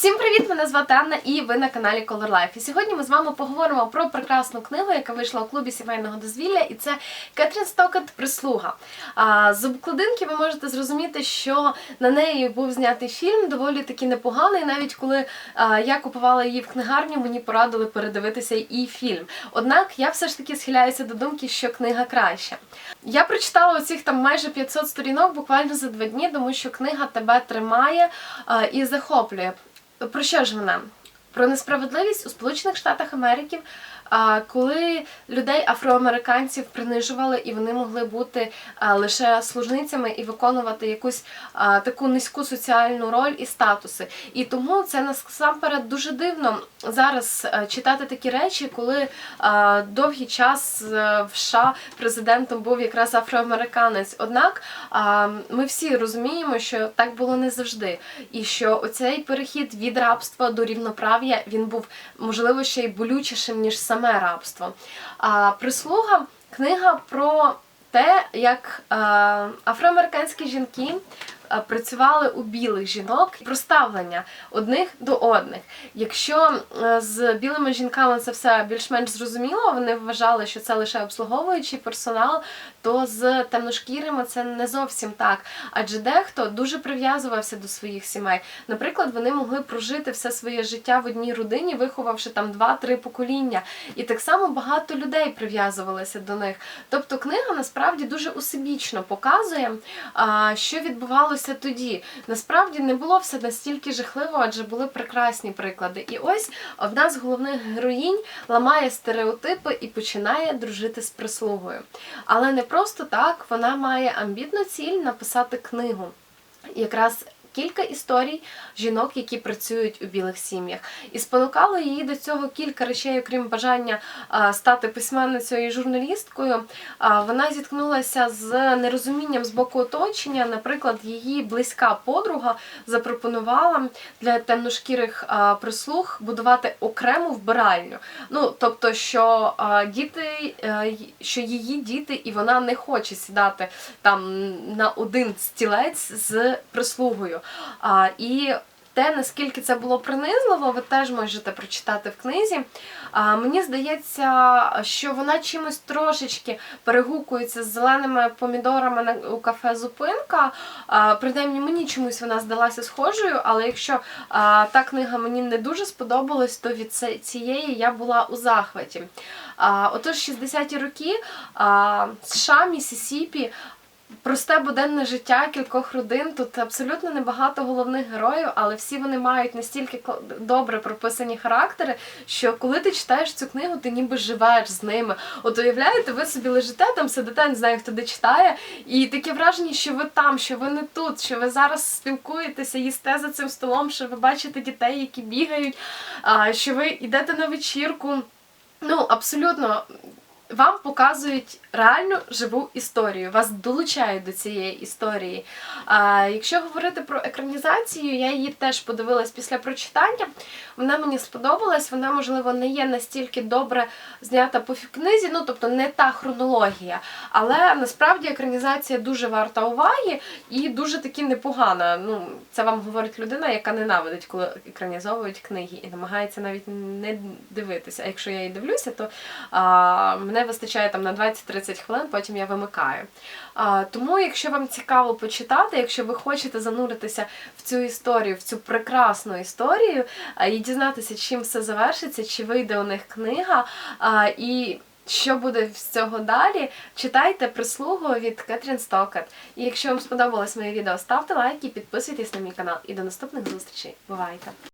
Всім привіт! Мене звати Анна і ви на каналі Color Life. І сьогодні ми з вами поговоримо про прекрасну книгу, яка вийшла у клубі сімейного дозвілля, і це Кетрін Стокет Прислуга. З обкладинки ви можете зрозуміти, що на неї був знятий фільм, доволі таки непоганий. Навіть коли я купувала її в книгарню, мені порадили передивитися і фільм. Однак я все ж таки схиляюся до думки, що книга краща. Я прочитала оцих там майже 500 сторінок буквально за два дні, тому що книга тебе тримає і захоплює. Про що ж вона? Про несправедливість у Сполучених Штатах Америки, коли людей афроамериканців принижували і вони могли бути лише служницями і виконувати якусь таку низьку соціальну роль і статуси. І тому це насамперед дуже дивно зараз читати такі речі, коли довгий час е, в США президентом був якраз афроамериканець. Однак ми всі розуміємо, що так було не завжди, і що оцей перехід від рабства до рівноправ'я він був можливо ще й болючішим ніж саме рабство. А прислуга книга про те, як е, афроамериканські жінки працювали у білих жінок про ставлення одних до одних. Якщо е, з білими жінками це все більш-менш зрозуміло, вони вважали, що це лише обслуговуючий персонал, то з темношкірими це не зовсім так. Адже дехто дуже прив'язувався до своїх сімей. Наприклад, вони могли прожити все своє життя в одній родині, виховавши там два-три покоління. І так само багато людей прив'язувалися до них. Тобто книга насправді дуже усебічно показує, що відбувалося тоді. Насправді не було все настільки жахливо, адже були прекрасні приклади. І ось одна з головних героїнь ламає стереотипи і починає дружити з прислугою. Але не просто так, вона має амбітну ціль написати книгу. Якраз кілька історій жінок, які працюють у білих сім'ях. І спонукало її до цього кілька речей, окрім бажання стати письменницею і журналісткою. Вона зіткнулася з нерозумінням з боку оточення. Наприклад, її близька подруга запропонувала для темношкірих прислуг будувати окрему вбиральню. Ну, тобто, що діти, е, що її діти, і вона не хоче сідати там на один стілець з прислугою. А, і те, наскільки це було принизливо, ви теж можете прочитати в книзі. А, мені здається, що вона чимось трошечки перегукується з зеленими помідорами у кафе Зупинка. А, принаймні мені чомусь вона здалася схожою, але якщо а, та книга мені не дуже сподобалась, то від цієї я була у захваті. А, отож, 60-ті роки а, США, Місісіпі, Просте буденне життя кількох родин. Тут абсолютно небагато головних героїв, але всі вони мають настільки добре прописані характери, що коли ти читаєш цю книгу, ти ніби живеш з ними. От уявляєте, ви собі лежите там, сидите, не знаю, хто де читає, і таке враження, що ви там, що ви не тут, що ви зараз спілкуєтеся, їсте за цим столом, що ви бачите дітей, які бігають, що ви йдете на вечірку. Ну, абсолютно. Вам показують реальну живу історію, вас долучають до цієї історії. А, якщо говорити про екранізацію, я її теж подивилась після прочитання. Вона мені сподобалась, вона, можливо, не є настільки добре знята по книзі, ну тобто не та хронологія. Але насправді екранізація дуже варта уваги і дуже таки непогана. Ну, це вам говорить людина, яка ненавидить, коли екранізовують книги і намагається навіть не дивитися. А якщо я її дивлюся, то а, мене вистачає там на 20-30 хвилин, потім я вимикаю. А, тому, якщо вам цікаво почитати, якщо ви хочете зануритися в цю історію, в цю прекрасну історію, а, і дізнатися, чим все завершиться, чи вийде у них книга, а, і що буде з цього далі, читайте прислугу від Кетрін Стокет. І якщо вам сподобалось моє відео, ставте лайк і підписуйтесь на мій канал. І до наступних зустрічей. Бувайте!